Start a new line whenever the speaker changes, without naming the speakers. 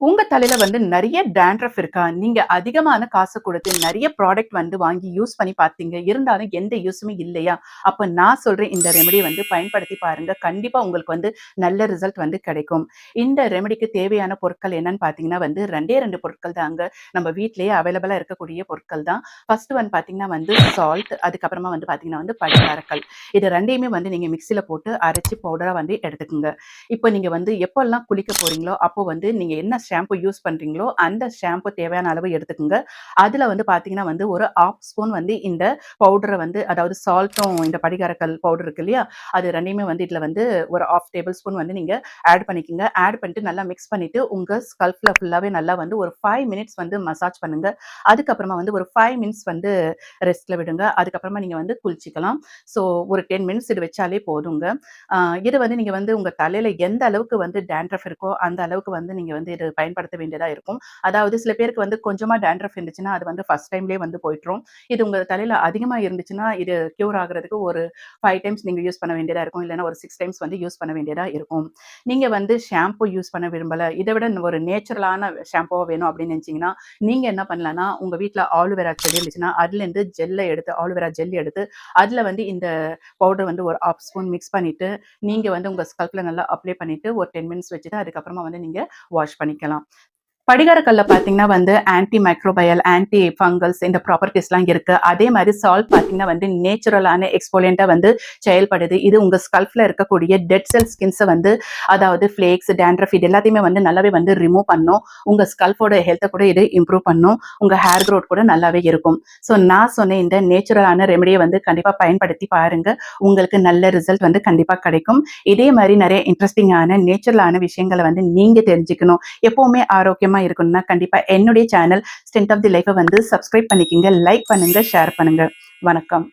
உங்க தலையில வந்து நிறைய டேண்ட்ரஃப் இருக்கா? நீங்க அதிகமான காசு கொடுத்து நிறைய ப்ராடக்ட் வந்து வாங்கி யூஸ் பண்ணி பார்த்தீங்க. இருந்தாலும் எந்த யூஸுமே இல்லையா? அப்ப நான் சொல்றேன் இந்த ரெமெடி வந்து பயன்படுத்தி பாருங்க. கண்டிப்பா உங்களுக்கு வந்து நல்ல ரிசல்ட் வந்து கிடைக்கும். இந்த ரெமெடிக்கு தேவையான பொருட்கள் என்னன்னு பாத்தீங்கன்னா வந்து 2டே 2 பொருட்கள் தாங்க. நம்ம வீட்லயே அவைலபிளா இருக்கக்கூடிய பொருட்கள் தான். ஃபர்ஸ்ட் ஒன் பாத்தீங்கன்னா வந்து சால்ட் அதுக்கப்புறமா வந்து பாத்தீங்கன்னா வந்து படிகாரக்கல். இது ரெண்டையுமே வந்து நீங்க மிக்சியில போட்டு அரைச்சு பவுடரா வந்து எடுத்துக்கோங்க இப்போ நீங்க வந்து எப்போல்லாம் குளிக்க போறீங்களோ, அப்போ வந்து நீங்க என்ன ஷாம்பு யூஸ் பண்றீங்களோ, அந்த ஷாம்பு தேவையான அளவு எடுத்துக்கோங்க அதுல வந்து பார்த்தீங்கன்னா வந்து ஒரு 1/2 ஸ்பூன் வந்து இந்த பவுடரை வந்து அதாவது சால்ட்டும் இந்த படிகாரக்கல் பவுடர் இருக்கு இல்லையா? அது ரெண்டையுமே வந்து இதுல வந்து ஒரு 1/2 டேபிள் ஸ்பூன் வந்து நீங்க ஆட் பண்ணிக்கங்க. ஆட் பண்ணிட்டு நல்லா மிக்ஸ் பண்ணிட்டு உங்க ஸ்கல்ஃபில் ஃபுல்லாவே நல்லா வந்து ஒரு ஃபைவ் மினிட்ஸ் வந்து மசாஜ் பண்ணுங்க. அதுக்கப்புறமா வந்து ஒரு ஃபைவ் மினிட்ஸ் வந்து ரெஸ்ட்ல விடுங்க. அதுக்கப்புறமா நீங்க வந்து குளிச்சிக்கலாம் ஸோ ஒரு 10 மினிட்ஸ் இது வச்சாலே போதுங்க. இது வந்து நீங்க வந்து உங்க தலையில எந்த அளவுக்கு வந்து டேண்ட்ரஃப் இருக்கோ, அந்த அளவுக்கு வந்து நீங்க வந்து இது பயன்படுத்த வேண்டியதாக இருக்கும். அதாவது சில பேருக்கு வந்து கொஞ்சமாக டேண்ட்ரஃப் இருந்துச்சுன்னா, அது வந்து ஃபர்ஸ்ட் டைம்லேயே வந்து போயிட்டுரும். இது உங்கள் தலையில் அதிகமாக இருந்துச்சுன்னா, இது க்யூர் ஆகுறதுக்கு ஒரு ஃபைவ் டைம்ஸ் நீங்கள் யூஸ் பண்ண வேண்டியதாக இருக்கும். இல்லைன்னா ஒரு சிக்ஸ் டைம்ஸ் வந்து யூஸ் பண்ண வேண்டியதாக இருக்கும். நீங்கள் வந்து ஷாம்பு யூஸ் பண்ண விரும்பலை இதை விட ஒரு நேச்சுரலான ஷாம்புவாக வேணும் அப்படின்னு நினைச்சீங்கன்னா, நீங்கள் என்ன பண்ணலான்னா உங்கள் வீட்டில் ஆலோவேரா செடி இருந்துச்சுன்னா, அதுலேருந்து ஜெல்லை எடுத்து ஆலோவேரா ஜெல் எடுத்து, அதில் வந்து இந்த பவுடர் வந்து ஒரு 1/2 ஸ்பூன் மிக்ஸ் பண்ணிவிட்டு நீங்கள் வந்து உங்கள் ஸ்கல்ப்பில் நல்லா அப்ளை பண்ணிவிட்டு ஒரு 10 மினிட்ஸ் வச்சுட்டு அதுக்கப்புறமா வந்து நீங்கள் வாஷ் பண்ணிக்கலாம். ஆரம்பிக்கலாம் படிகாரக்கல்ல பார்த்தீங்கன்னா வந்து ஆன்டி மைக்ரோபயல், ஆன்டி ஃபங்கல்ஸ் இந்த ப்ராப்பர்ட்டிஸ்லாம் இருக்கு. அதே மாதிரி சால்ட் பார்த்தீங்கன்னா வந்து நேச்சுரலான எக்ஸ்ஃபோலியன்ட்டா வந்து செயல்படுது. இது உங்க ஸ்கல்ஃப்ல இருக்கக்கூடிய டெட் செல் ஸ்கின்ஸை வந்து அதாவது ஃப்ளேக்ஸ், டேண்ட்ரஃப் இது எல்லாத்தையுமே வந்து நல்லாவே வந்து ரிமூவ் பண்ணும். உங்க ஸ்கல்ஃபோட ஹெல்த்தை கூட இது இம்ப்ரூவ் பண்ணும். உங்க ஹேர் க்ரோத் கூட நல்லாவே இருக்கும். ஸோ நான் சொன்ன இந்த நேச்சுரலான ரெமடியை வந்து கண்டிப்பா பயன்படுத்தி பாருங்க. உங்களுக்கு நல்ல ரிசல்ட் வந்து கண்டிப்பா கிடைக்கும். இதே மாதிரி நிறைய இன்ட்ரஸ்டிங்கான, நேச்சுரலான விஷயங்கள வந்து நீங்க தெரிஞ்சுக்கணும். எப்பவுமே ஆரோக்கியமா இருக்கணும்னா, கண்டிப்பா என்னுடைய சேனல் ஸ்டென்ட் ஆஃப் தி லைஃபை வந்து சப்ஸ்கிரைப் பண்ணிக்கங்க. லைக் பண்ணுங்க, ஷேர் பண்ணுங்க. வணக்கம்.